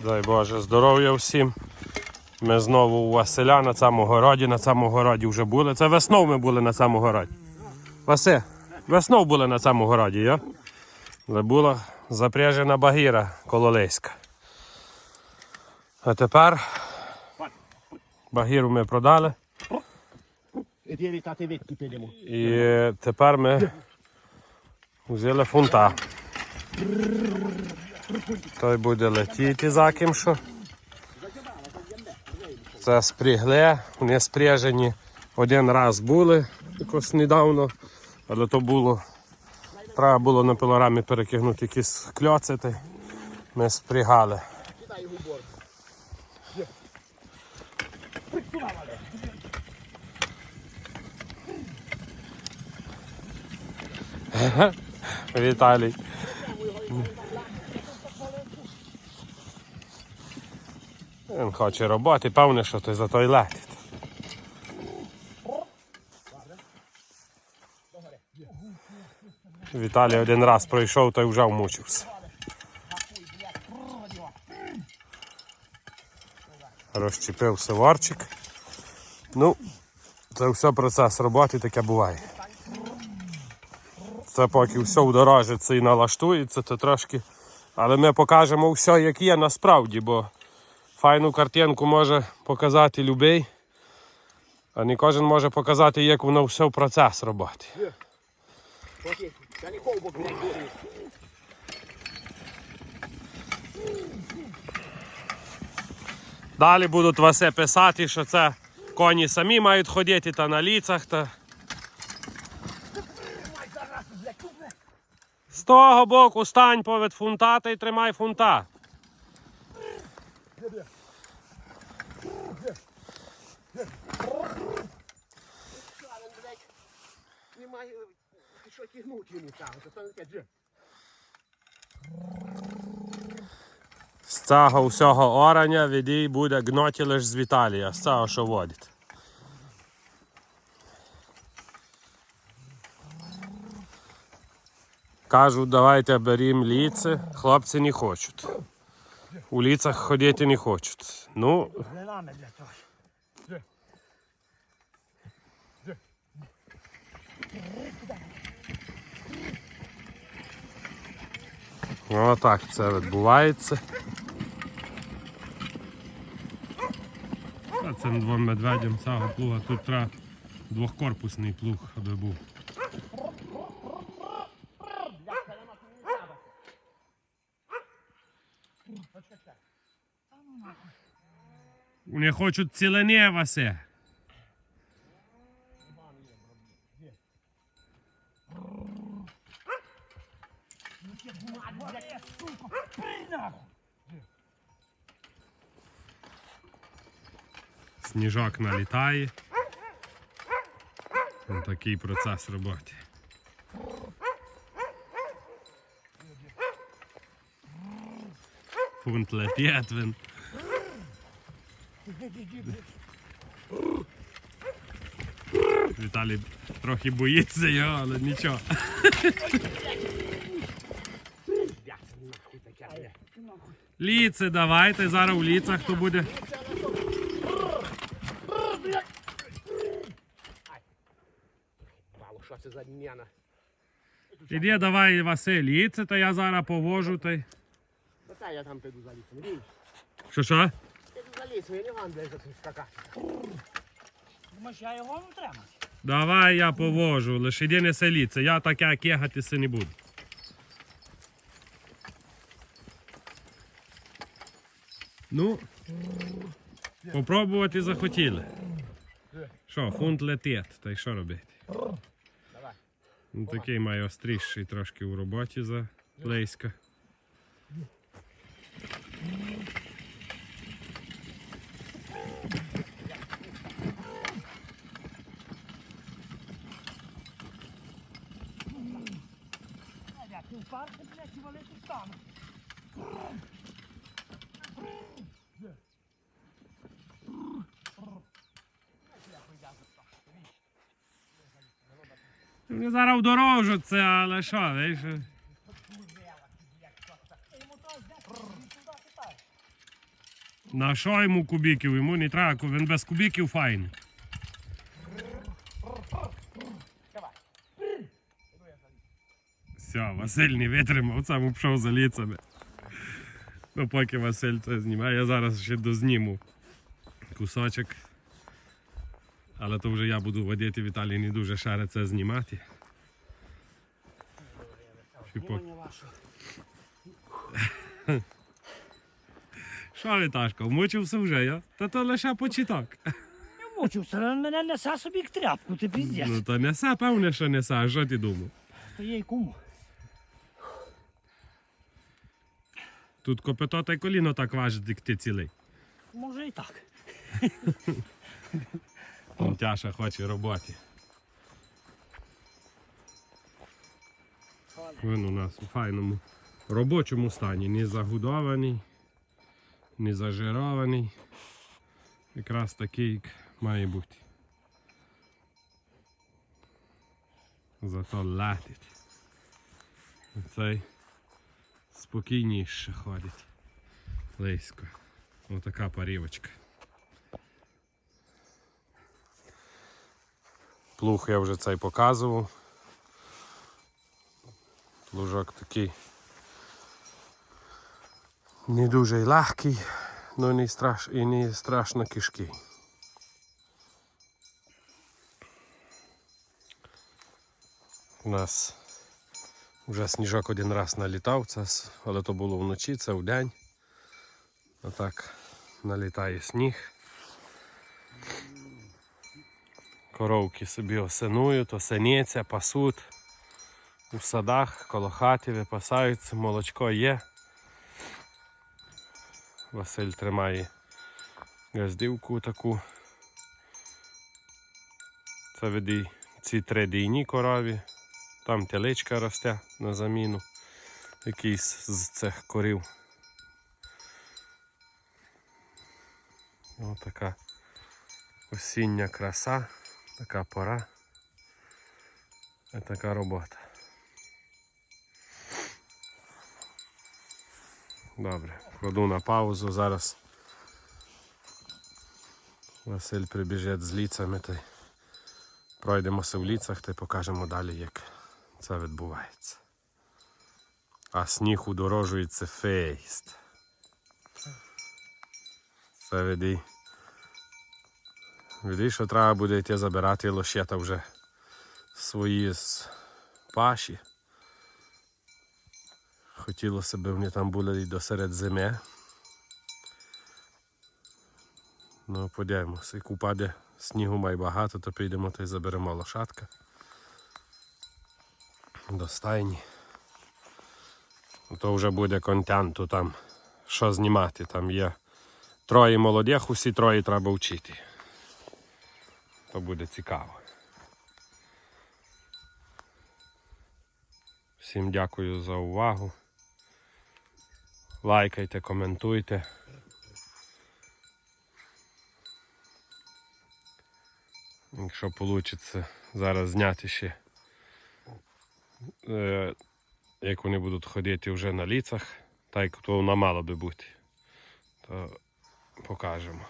Дай Боже, здоров'я всім. Ми знову у Василя на цьому городі. На цьому городі вже були. Це весною ми були на цьому городі. Васе, весною були на цьому городі, я? Але була запряжена багіра кололеська. А тепер багіру ми продали. І тепер ми взяли фунта. Той буде летіти за ким що. Це спрігле, вони спряжені один раз були якось недавно, але то було. Треба було на пилорамі перекинути якісь кльоцити. Ми спрягали. Віталій. Він хоче роботи, певне, що ти за той летить. Віталій один раз пройшов, той вже вмучився. Розчепив сиварчик. Ну, це все процес роботи, таке буває. Це поки все вдорожиться і налаштується, то трошки. Але ми покажемо все, як є насправді, бо файну картинку може показати любий, а не кожен може показати, як воно все в процес роботи. Далі будуть Васе писати, що це коні самі мають ходити та на ліцах. Та... З того боку стань повід фунта та й тримай фунта. З цього всього орання відій буде гноті лише з Віталія, з цього, що водить. Кажуть, давайте берім ліце, хлопці не хочуть. У ліцах ходити не хочуть. Ну, того. отак це відбувається. Цим двом медведям цього плуга тут треба двохкорпусний плуг, аби був. Вони хочуть цілені Васе. Сніжок налітає. Ось такий процес роботи. Фунт летить він. Віталій трохи боїться його, але нічого. Ліце давайте, зараз у ліцах хто буде. Що це за дняна? Іди давай, Василь, ліце, та я зараз повожу. Та... я там піду за лісом. Що що? Не вам блядь, за скакати. Думаєш, я його не тримаю? Давай я повожу, лише іди не селіться, я таке кегатися не буду. Ну, попробувати захотіли. Що, фунт летить, та й що робити? Ну, такий має остріший трошки у роботі за Лейська. Я ти в парку, блядь, і вони тут стануть. Вони зараз в дорожу це, але що, видиш? На що йому кубіків? Йому не треба, він без кубіків файний. Все, Василь не витримав, сам пішов за ліцями. Ну, поки Василь це знімає, я зараз ще дозніму кусочок. Але то вже я буду водити, Віталій не дуже шаре це знімати. Що Віташко, вмучився вже, я? Та то лише почіток. Не мучився, але мене несе собі як тряпку, ти піздець. Ну то несе, певне, що несе, а що ти думав? То є й кому. Тут копито та й коліно так важить, як ти цілий. Може і так. Тяша хоче роботи. Він у нас у файному робочому стані, не загудований, не зажирований. Якраз такий, як має бути. Зато латить. Цей спокійніше ходить. Лисько. Отака парівочка. Плуг я вже цей показував. Плужок такий не дуже легкий, але не страш... і не страшно кишкий. У нас вже сніжок один раз налітав, це, але то було вночі, це вдень. Отак налітає сніг. Коровки собі осинують, осеняться, пасуть. У садах, коло хати випасаються, молочко є. Василь тримає газдівку таку. Це веди ці три дійні корові. Там теличка росте на заміну. Якийсь з цих корів. Ось така осіння краса, така пора. І така робота. Добре, кладу на паузу зараз. Василь прибіжить з ліцями та пройдемося в ліцах та покажемо далі, як це відбувається. А сніг удорожується фейст. Це веди. Веди, що треба буде йти забирати лощета вже свої з паші. Хотілося б вони там були і до серед зими. Ну, подивимося, як упаде снігу має багато, то підемо та й заберемо лошадка. До стайні. То вже буде контенту там, що знімати. Там є троє молодих, усі троє треба вчити. То буде цікаво. Всім дякую за увагу. Лайкайте, коментуйте. Якщо вийде зараз зняти ще, як вони будуть ходити вже на ліцах, так як то вона мала би бути, то покажемо.